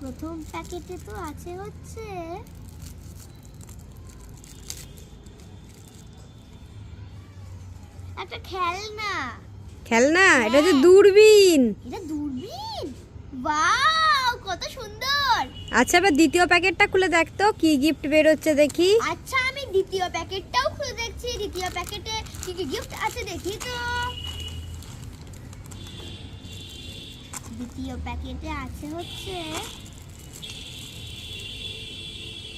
প্রথম প্যাকেটে তো আছে হচ্ছে। একটা খেলনা। খেলনা? এটা হচ্ছে হ্যাঁ। দূরবীন। এটা দূরবীন? ওয়াও কত সুন্দর! আচ্ছা এবার দ্বিতীয় প্যাকেটটা খুলে দেখ তো কি গিফট বের হচ্ছে দেখি। আচ্ছা আমি দ্বিতীয় প্যাকেটটাও খুলে দেখছি। দ্বিতীয় প্যাকেটে কি কি গিফট আছে দেখি তো। দ্বিতীয় প্যাকেটে আছে হচ্ছে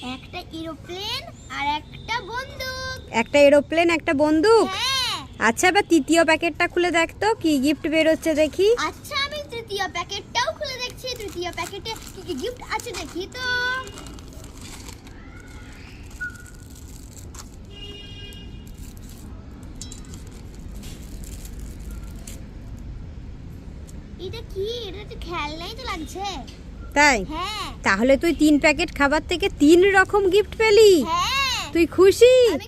একটা এরোপ্লেন আর একটা বন্দুক। একটা এরোপ্লেন একটা বন্দুক? হ্যাঁ। আচ্ছা এবার তৃতীয় প্যাকেটটা খুলে দেখ তো কি গিফট বের হচ্ছে দেখি। আচ্ছা আমি তৃতীয় প্যাকেটটাও খুলে দেখছি তৃতীয় প্যাকেটে কি কি গিফট আছে দেখি তো। এটা কি? এটা তো খেলনাই তো লাগছে। তাই? হ্যাঁ। তাহলে তুই তিন প্যাকেট খাবার থেকে তিন রকম গিফট পেলি। হ্যাঁ। তুই খুশি? আমি